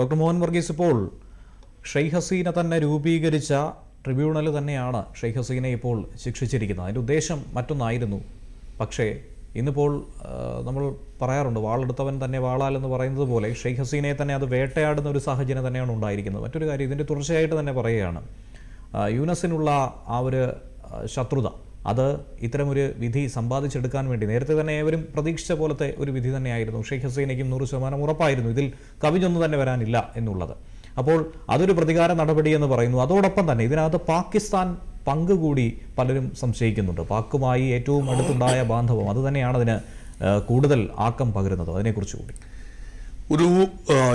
Doctor Mohan Varghese ഇപ്പോൾ ഷെയ്ഖ് ഹസീന തന്നെ രൂപീകരിച്ച ട്രിബ്യൂണൽ തന്നെയാണ് ഷെയ്ഖ് ഹസീനെ ഇപ്പോൾ ശിക്ഷിച്ചിരിക്കുന്നത്. അതിന്റെ ഉദ്ദേശം മറ്റൊന്നായിരുന്നു. പക്ഷേ ഇന്നിപ്പോൾ നമ്മൾ പറയാറുണ്ട് വാളെടുത്തവൻ തന്നെ വാളാൽ എന്ന് പറയുന്നത് പോലെ ഷെയ്ഖ് ഹസീനയെ തന്നെ അത് വേട്ടയാടുന്ന ഒരു സാഹചര്യം തന്നെയാണ് ഉണ്ടായിരിക്കുന്നത്. മറ്റൊരു കാര്യം ഇതിന്റെ തുടർച്ചയായിട്ട് തന്നെ പറയുകയാണ് യുനസിനുള്ള ആ ഒരു ശത്രുത അത് ഇത്തരമൊരു വിധി സമ്പാദിച്ചെടുക്കാൻ വേണ്ടി. നേരത്തെ തന്നെ ഏവരും പ്രതീക്ഷിച്ച പോലത്തെ ഒരു വിധി തന്നെയായിരുന്നു. ഷെയ്ഖ് ഹസീനയ്ക്കും നൂറ് ശതമാനം ഉറപ്പായിരുന്നു ഇതിൽ കവിഞ്ഞൊന്നും തന്നെ വരാനില്ല എന്നുള്ളത്. അപ്പോൾ അതൊരു പ്രതികാര നടപടി എന്ന് പറയുന്നു. അതോടൊപ്പം തന്നെ ഇതിനകത്ത് പാകിസ്ഥാൻ പങ്ക് കൂടി പലരും സംശയിക്കുന്നുണ്ട്. പാക്കുമായി ഏറ്റവും അടുത്തുണ്ടായ ബാന്ധവം അത് തന്നെയാണ് അതിന് കൂടുതൽ ആക്കം പകരുന്നത്. അതിനെക്കുറിച്ച് കൂടി. ഒരു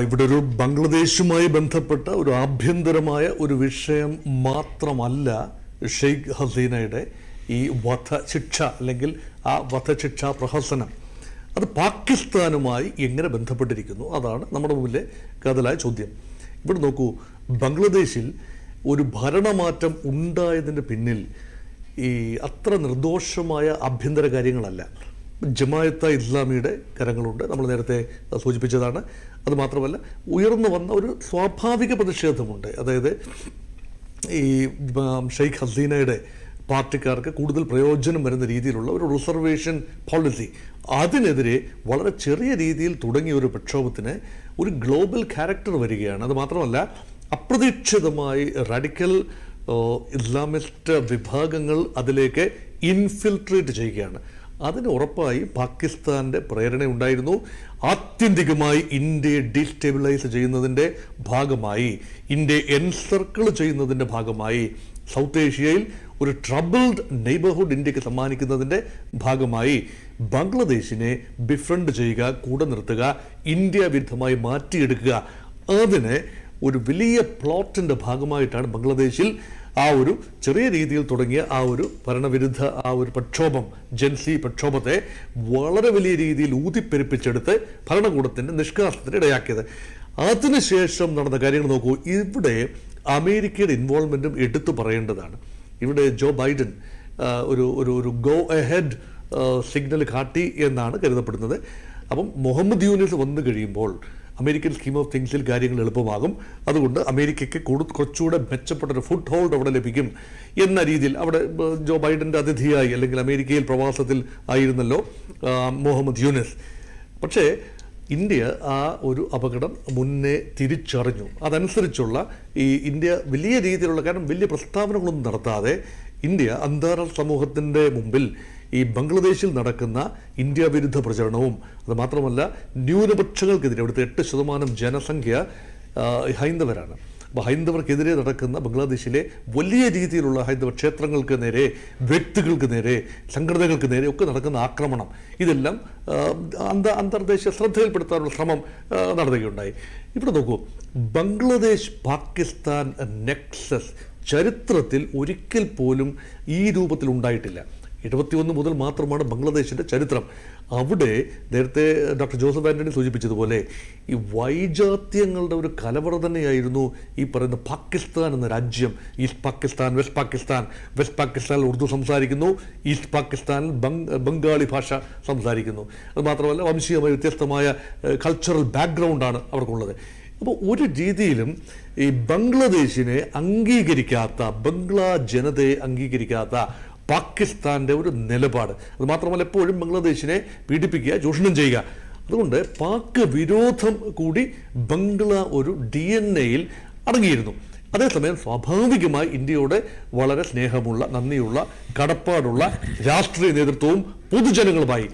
ഇവിടെ ഒരു ബംഗ്ലാദേശുമായി ബന്ധപ്പെട്ട ഒരു ആഭ്യന്തരമായ ഒരു വിഷയം മാത്രമല്ല ഷെയ്ഖ് ഹസീനയുടെ. ഈ വധശിക്ഷ അല്ലെങ്കിൽ ആ വധശിക്ഷ പ്രഹസനം അത് പാകിസ്ഥാനുമായി എങ്ങനെ ബന്ധപ്പെട്ടിരിക്കുന്നു? അതാണ് നമ്മുടെ മുമ്പിലെ കഥലായ ചോദ്യം. ഇവിടെ നോക്കൂ ബംഗ്ലാദേശിൽ ഒരു ഭരണമാറ്റം ഉണ്ടായതിന്റെ പിന്നിൽ ഈ അത്ര നിർദോഷമായ ആഭ്യന്തര കാര്യങ്ങളല്ല. ജമായത്ത ഇസ്ലാമിയുടെ കരങ്ങളുണ്ട്. നമ്മൾ നേരത്തെ സൂചിപ്പിച്ചതാണ്. അതുമാത്രമല്ല ഉയർന്നു വന്ന ഒരു സ്വാഭാവിക പ്രതിഷേധമുണ്ട്. അതായത് ഈ ഷെയ്ഖ് ഹസീനയുടെ പാർട്ടിക്കാർക്ക് കൂടുതൽ പ്രയോജനം വരുന്ന രീതിയിലുള്ള ഒരു റിസർവേഷൻ പോളിസി അതിനെതിരെ വളരെ ചെറിയ രീതിയിൽ തുടങ്ങിയ ഒരു പ്രക്ഷോഭത്തിന് ഒരു ഗ്ലോബൽ ക്യാരക്ടർ വരികയാണ്. അത് മാത്രമല്ല അപ്രതീക്ഷിതമായി റാഡിക്കൽ ഇസ്ലാമിസ്റ്റ് വിഭാഗങ്ങൾ അതിലേക്ക് ഇൻഫിൽട്രേറ്റ് ചെയ്യുകയാണ്. അതിന് ഉറപ്പായി പാകിസ്ഥാന്റെ പ്രേരണ ഉണ്ടായിരുന്നു ആത്യന്തികമായി ഇന്ത്യയെ ഡീസ്റ്റെബിലൈസ് ചെയ്യുന്നതിന്റെ ഭാഗമായി ഇന്ത്യയെ എൻസർക്കിൾ ചെയ്യുന്നതിന്റെ ഭാഗമായി സൗത്ത് ഏഷ്യയിൽ ഒരു ട്രബിൾഡ് നെയ്ബർഹുഡ് ഇന്ത്യയ്ക്ക് സമ്മാനിക്കുന്നതിന്റെ ഭാഗമായി ബംഗ്ലാദേശിനെ ബിഫ്രണ്ട് ചെയ്യുക കൂടെ നിർത്തുക ഇന്ത്യ വിരുദ്ധമായി മാറ്റിയെടുക്കുക. അതിനെ ഒരു വലിയ പ്ലോട്ടിന്റെ ഭാഗമായിട്ടാണ് ബംഗ്ലാദേശിൽ ആ ഒരു ചെറിയ രീതിയിൽ തുടങ്ങിയ ആ ഒരു ഭരണവിരുദ്ധ ആ ഒരു പ്രക്ഷോഭം ജൻസി പ്രക്ഷോഭത്തെ വളരെ വലിയ രീതിയിൽ ഊതിപ്പെരുപ്പിച്ചെടുത്ത് ഭരണകൂടത്തിന്റെ നിഷ്കാസത്തിന് ഇടയാക്കിയത്. അതിനുശേഷം നടന്ന കാര്യങ്ങൾ നോക്കൂ. ഇവിടെ അമേരിക്കയുടെ ഇൻവോൾവ്മെന്റും എടുത്തു പറയേണ്ടതാണ്. ഇവിടെ ജോ ബൈഡൻ ഒരു ഒരു ഒരു ഗോ എഹെഡ് സിഗ്നൽ കാട്ടി എന്നാണ് കരുതപ്പെടുന്നത്. അപ്പം മുഹമ്മദ് യൂനിസ് വന്നു കഴിയുമ്പോൾ അമേരിക്കൻ സ്കീം ഓഫ് തിങ്സിൽ കാര്യങ്ങൾ എളുപ്പമാകും. അതുകൊണ്ട് അമേരിക്കയ്ക്ക് കൂടു കുറച്ചുകൂടെ മെച്ചപ്പെട്ട ഒരു ഫുഡ് ഹോൾഡ് അവിടെ ലഭിക്കും എന്ന രീതിയിൽ അവിടെ ജോ ബൈഡന്റെ അതിഥിയായി അല്ലെങ്കിൽ അമേരിക്കയിൽ പ്രവാസത്തിൽ ആയിരുന്നല്ലോ മുഹമ്മദ് യൂനിസ്. പക്ഷേ ഇന്ത്യ ആ ഒരു അപകടം മുന്നേ തിരിച്ചറിഞ്ഞു. അതനുസരിച്ചുള്ള ഈ ഇന്ത്യ വലിയ രീതിയിലുള്ള കാരണം വലിയ പ്രസ്താവനകളൊന്നും നടത്താതെ ഇന്ത്യ അന്താരാഷ്ട്ര സമൂഹത്തിന്റെ മുമ്പിൽ ഈ ബംഗ്ലാദേശിൽ നടക്കുന്ന ഇന്ത്യ വിരുദ്ധ പ്രചരണവും അത് മാത്രമല്ല ന്യൂനപക്ഷങ്ങൾക്കെതിരെ അവിടുത്തെ എട്ട് ശതമാനം ജനസംഖ്യ ഹൈന്ദവരാണ്. ഹൈന്ദവർക്കെതിരെ നടക്കുന്ന ബംഗ്ലാദേശിലെ വലിയ രീതിയിലുള്ള ഹൈന്ദവ ക്ഷേത്രങ്ങൾക്ക് നേരെ വ്യക്തികൾക്ക് നേരെ സംഘടനകൾക്ക് നേരെ ഒക്കെ നടക്കുന്ന ആക്രമണം. ഇതെല്ലാം അന്ത അന്തർദേശീയ ശ്രദ്ധയിൽപ്പെടുത്താനുള്ള ശ്രമം നടത്തുകയുണ്ടായി. ഇവിടെ നോക്കൂ ബംഗ്ലാദേശ് പാകിസ്ഥാൻ നെക്സസ് ചരിത്രത്തിൽ ഒരിക്കൽ പോലും ഈ രൂപത്തിൽ ഉണ്ടായിട്ടില്ല എഴുപത്തിയൊന്ന് മുതൽ മാത്രമാണ് ബംഗ്ലാദേശിന്റെ ചരിത്രം. അവിടെ നേരത്തെ ഡോക്ടർ ജോസഫ് ആന്റണി സൂചിപ്പിച്ചതുപോലെ ഈ വൈജാത്യങ്ങളുടെ ഒരു കലവറ തന്നെയായിരുന്നു ഈ പറയുന്ന പാകിസ്ഥാൻ എന്ന രാജ്യം. East Pakistan west Pakistan. West പാകിസ്ഥാനിൽ ഉറുദു സംസാരിക്കുന്നു. ഈസ്റ്റ് പാകിസ്ഥാനിൽ ബംഗാളി ഭാഷ സംസാരിക്കുന്നു. അതുമാത്രമല്ല വംശീയമായ വ്യത്യസ്തമായ കൾച്ചറൽ ബാക്ക്ഗ്രൗണ്ടാണ് അവർക്കുള്ളത്. അപ്പോൾ ഒരു രീതിയിലും ഈ ബംഗ്ലാദേശിനെ അംഗീകരിക്കാത്ത ബംഗ്ലാ ജനതയെ അംഗീകരിക്കാത്ത പാകിസ്ഥാന്റെ ഒരു നിലപാട്. അത് മാത്രമല്ല എപ്പോഴും ബംഗ്ലാദേശിനെ പീഡിപ്പിക്കുക ചൂഷണം ചെയ്യുക. അതുകൊണ്ട് പാക് വിരോധം കൂടി ബംഗ്ല ഒരു ഡി എൻ എയിൽ അടങ്ങിയിരുന്നു. അതേസമയം സ്വാഭാവികമായി ഇന്ത്യയോട് വളരെ സ്നേഹമുള്ള നന്ദിയുള്ള കടപ്പാടുള്ള രാഷ്ട്രീയ നേതൃത്വവും പൊതുജനങ്ങളുമായി.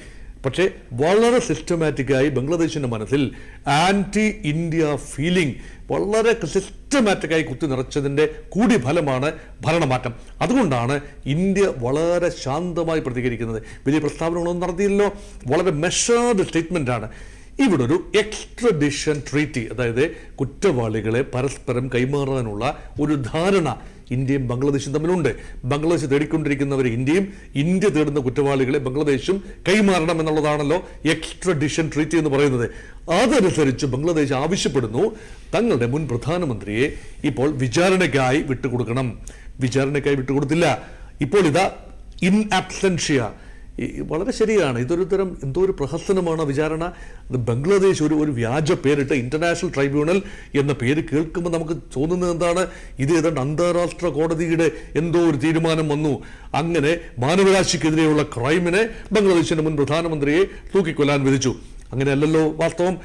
പക്ഷേ വളരെ സിസ്റ്റമാറ്റിക്കായി ബംഗ്ലാദേശിന്റെ മനസ്സിൽ ആന്റി ഇന്ത്യ ഫീലിംഗ് വളരെ സിസ്റ്റമാറ്റിക്കായി കുത്തി നിറച്ചതിന്റെ കൂടി ഫലമാണ് ഭരണമാറ്റം. അതുകൊണ്ടാണ് ഇന്ത്യ വളരെ ശാന്തമായി പ്രതികരിക്കുന്നത്. വലിയ പ്രസ്താവനകളൊന്നും നടത്തിയില്ലല്ലോ. വളരെ മെഷേർഡ് സ്റ്റേറ്റ്മെന്റാണ് ഇവിടെ ഒരു എക്സ്ട്രഡിഷൻ ട്രീറ്റി അതായത് കുറ്റവാളികളെ പരസ്പരം കൈമാറാനുള്ള ഒരു ധാരണ ഇന്ത്യയും ബംഗ്ലാദേശും തമ്മിലുണ്ട്. ബംഗ്ലാദേശ് തേടിക്കൊണ്ടിരിക്കുന്നവരെ ഇന്ത്യയും ഇന്ത്യ തേടുന്ന കുറ്റവാളികളെ ബംഗ്ലാദേശും കൈമാറണം എന്നുള്ളതാണല്ലോ എക്സ്ട്രഡിഷൻ ട്രീറ്റ് എന്ന് പറയുന്നത്. അതനുസരിച്ച് ബംഗ്ലാദേശ് ആവശ്യപ്പെടുന്നു തങ്ങളുടെ മുൻ പ്രധാനമന്ത്രിയെ ഇപ്പോൾ വിചാരണയ്ക്കായി വിട്ടുകൊടുക്കണം. വിചാരണയ്ക്കായി വിട്ടുകൊടുത്തില്ല. ഇപ്പോൾ ഇതാ ഇൻ ആബ്സെൻഷ്യ വളരെ ശരിയാണ്. ഇതൊരു തരം എന്തോ ഒരു പ്രഹസനമാണ് വിചാരണ. ബംഗ്ലാദേശ് ഒരു ഒരു വ്യാജ പേരിട്ട് ഇന്റർനാഷണൽ ട്രൈബ്യൂണൽ എന്ന പേര് കേൾക്കുമ്പോൾ നമുക്ക് തോന്നുന്നത് എന്താണ്? ഇത് ഏതാണ്ട് അന്താരാഷ്ട്ര കോടതിയുടെ എന്തോ ഒരു തീരുമാനം വന്നു. അങ്ങനെ മാനവരാശിക്കെതിരെയുള്ള ക്രൈമിനെ ബംഗ്ലാദേശിന്റെ മുൻ പ്രധാനമന്ത്രിയെ തൂക്കിക്കൊല്ലാൻ വിധിച്ചു. അങ്ങനെയല്ലല്ലോ വാസ്തവം?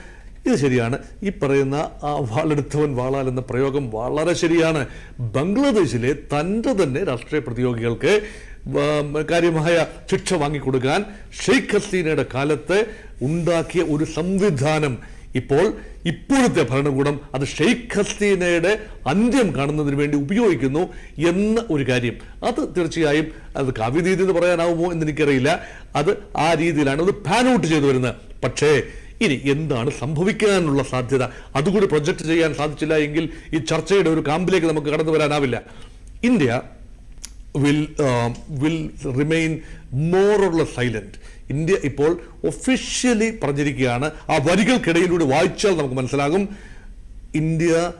ഇത് ശരിയാണ്. ഈ പറയുന്ന ആ വാളെടുത്തവൻ വാളാൽ എന്ന പ്രയോഗം വളരെ ശരിയാണ്. ബംഗ്ലാദേശിലെ തന്റെ തന്നെ രാഷ്ട്രീയ പ്രതിയോഗികൾക്ക് കാര്യമായ ശിക്ഷ വാങ്ങിക്കൊടുക്കാൻ ഷെയ്ഖ് ഹസീനയുടെ കാലത്ത് ഉണ്ടാക്കിയ ഒരു സംവിധാനം. ഇപ്പോൾ ഇപ്പോഴത്തെ ഭരണകൂടം അത് ഷെയ്ഖ് ഹസീനയുടെ അന്ത്യം കാണുന്നതിന് വേണ്ടി ഉപയോഗിക്കുന്നു എന്ന ഒരു കാര്യം. അത് തീർച്ചയായും അത് കാവ്യനീതി എന്ന് പറയാനാവുമോ എന്ന് എനിക്കറിയില്ല അത് ആ രീതിയിലാണ് അത് പാൻ ഔട്ട് ചെയ്തു വരുന്നത്. പക്ഷേ ഇനി എന്താണ് സംഭവിക്കാനുള്ള സാധ്യത? അതുകൂടി പ്രൊജക്റ്റ് ചെയ്യാൻ സാധിച്ചില്ല എങ്കിൽ ഈ ചർച്ചയുടെ ഒരു കാമ്പിലേക്ക് നമുക്ക് കടന്നു വരാനാവില്ല. India will will remain more or silent India ഇപ്പോൾ ഒഫീഷ്യലി പറഞ്ഞിരിക്കുകയാണ്. ആ വരികൾക്കിടയിലൂടെ വായിച്ചാൽ നമുക്ക് മനസ്സിലാകും. India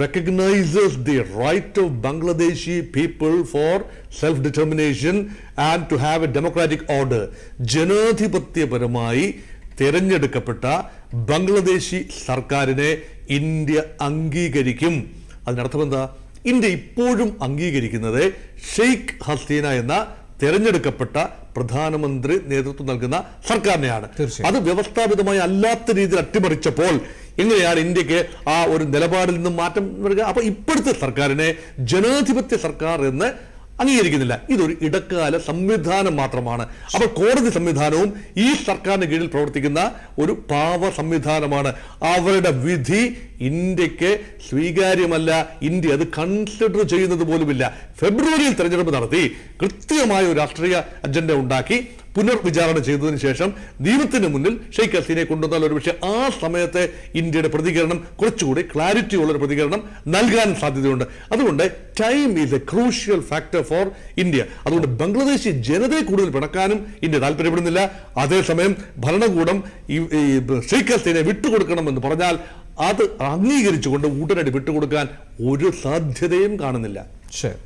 recognizes the right of Bangladeshi people for self-determination and to have a democratic order. ജനാധിപത്യപരമായി തിരഞ്ഞെടുക്കപ്പെട്ട ബംഗ്ലാദേശി സർക്കാരിനെ ഇന്ത്യ അംഗീകരിക്കും. അതിനർത്ഥം എന്താ? ഇന്ത്യ ഇപ്പോഴും അംഗീകരിക്കുന്നത് ഷെയ്ഖ് ഹസീന എന്ന തെരഞ്ഞെടുക്കപ്പെട്ട പ്രധാനമന്ത്രി നേതൃത്വം നൽകുന്ന സർക്കാരിനെയാണ്. അത് വ്യവസ്ഥാപിതമായി അല്ലാത്ത രീതിയിൽ അട്ടിമറിച്ചപ്പോൾ എങ്ങനെയാണ് ഇന്ത്യയ്ക്ക് ആ ഒരു നിലപാടിൽ നിന്നും മാറ്റം വരിക. അപ്പൊ ഇപ്പോഴത്തെ സർക്കാരിനെ ജനാധിപത്യ സർക്കാർ എന്ന് അംഗീകരിക്കുന്നില്ല. ഇതൊരു ഇടക്കാല സംവിധാനം മാത്രമാണ്. അപ്പോൾ കോടതി സംവിധാനവും ഈ സർക്കാരിന് കീഴിൽ പ്രവർത്തിക്കുന്ന ഒരു പാവ സംവിധാനമാണ്. അവരുടെ വിധി ഇന്ത്യയ്ക്ക് സ്വീകാര്യമല്ല. ഇന്ത്യ അത് കൺസിഡർ ചെയ്യുന്നത് പോലുമില്ല. ഫെബ്രുവരിയിൽ തെരഞ്ഞെടുപ്പ് നടത്തി കൃത്യമായ ഒരു രാഷ്ട്രീയ അജണ്ട ഉണ്ടാക്കി. പുനർവിചാരണ ചെയ്തതിനു ശേഷം നിയമത്തിന് മുന്നിൽ ഷെയ്ഖ് ഹസീനെ കൊണ്ടുവന്നാൽ ഒരുപക്ഷെ ആ സമയത്തെ ഇന്ത്യയുടെ പ്രതികരണം കുറച്ചുകൂടി ക്ലാരിറ്റി ഉള്ള ഒരു പ്രതികരണം നൽകാൻ സാധ്യതയുണ്ട്. അതുകൊണ്ട് time is a crucial factor for India. അതുകൊണ്ട് ബംഗ്ലാദേശി ജനതയെ കൂടുതൽ പിണക്കാനും ഇന്ത്യ താല്പര്യപ്പെടുന്നില്ല. അതേസമയം ഭരണകൂടം ഈ ഷെയ്ഖ് ഹസീനെ വിട്ടുകൊടുക്കണമെന്ന് പറഞ്ഞാൽ അത് അംഗീകരിച്ചുകൊണ്ട് ഉടനടി വിട്ടുകൊടുക്കാൻ ഒരു സാധ്യതയും കാണുന്നില്ല. ശരി.